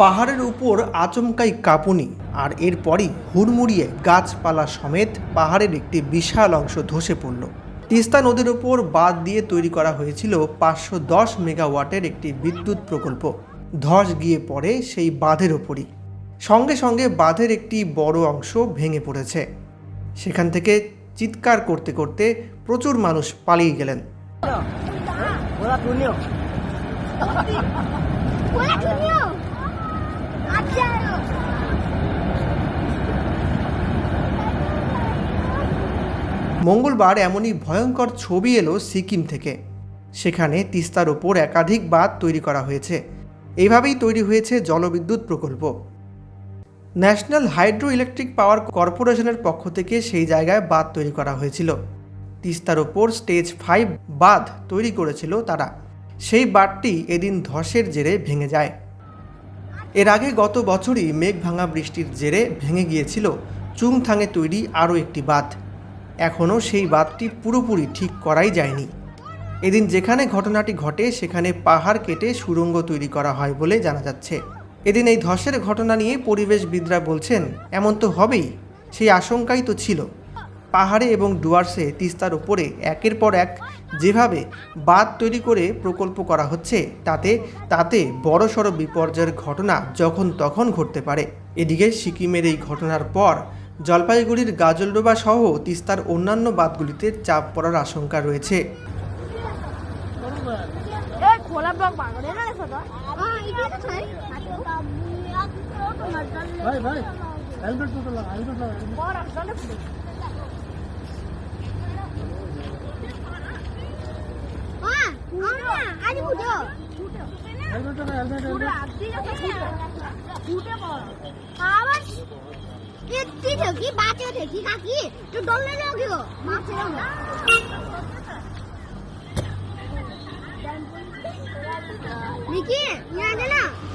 পাহাড়ের উপর আচমকাই কাঁপুনি আর এরপরই হুড়মুড়িয়ে গাছপালা সমেত পাহাড়ের একটি বিশাল অংশ ধসে পড়ল। তিস্তা নদীর উপর বাঁধ দিয়ে তৈরি করা হয়েছিল পাঁচশো দশ মেগাওয়াটের একটি বিদ্যুৎ প্রকল্প। ধস গিয়ে পড়ে সেই বাঁধের ওপরই সঙ্গে সঙ্গে বাঁধের একটি বড় অংশ ভেঙে পড়েছে। সেখান থেকে চিৎকার করতে করতে প্রচুর মানুষ পালিয়ে গেলেন। মঙ্গলবার এমনই ভয়ঙ্কর ছবি এলো সিকিম থেকে। সেখানে তিস্তার ওপর একাধিক বাঁধ তৈরি করা হয়েছে। এইভাবেই তৈরি হয়েছে জলবিদ্যুৎ প্রকল্প। ন্যাশনাল হাইড্রো ইলেকট্রিক পাওয়ার কর্পোরেশনের পক্ষ থেকে সেই জায়গায় বাঁধ তৈরি করা হয়েছিল। তিস্তার ওপর স্টেজ ফাইভ বাঁধ তৈরি করেছিল তারা। সেই বাঁধটি এদিন ধসের জেরে ভেঙে যায়। এর আগে গত বছরই মেঘ ভাঙা বৃষ্টির জেরে ভেঙে গিয়েছিল চুংথাঙে তৈরি আরও একটি বাঁধ। এখনও সেই বাঁধটি পুরোপুরি ঠিক করাই যায়নি। এদিন যেখানে ঘটনাটি ঘটে, সেখানে পাহাড় কেটে সুড়ঙ্গ তৈরি করা হয় বলে জানা যাচ্ছে। এদিন এই ধসের ঘটনা নিয়ে পরিবেশবিদরা বলছেন, এমন তো হবেই, সেই আশঙ্কাই তো ছিল। পাহাড়ে এবং ডুয়ার্সে তিস্তার উপরে একের পর এক যেভাবে বাঁধ তৈরি করে প্রকল্প করা হচ্ছে, তাতে তাতে বড়সড় বিপর্যয়ের ঘটনা যখন তখন ঘটতে পারে। এদিকে সিকিমের এই ঘটনার পর জলপাইগুড়ির গাজলডোবা সহ তিস্তার অন্যান্য বাঁধগুলিতে চাপ পড়ার আশঙ্কা রয়েছে। यति थियो कि बाँचेको थियो कि काकी त्यो डल्लै लग्यो बाँचेर निकी यहाँ न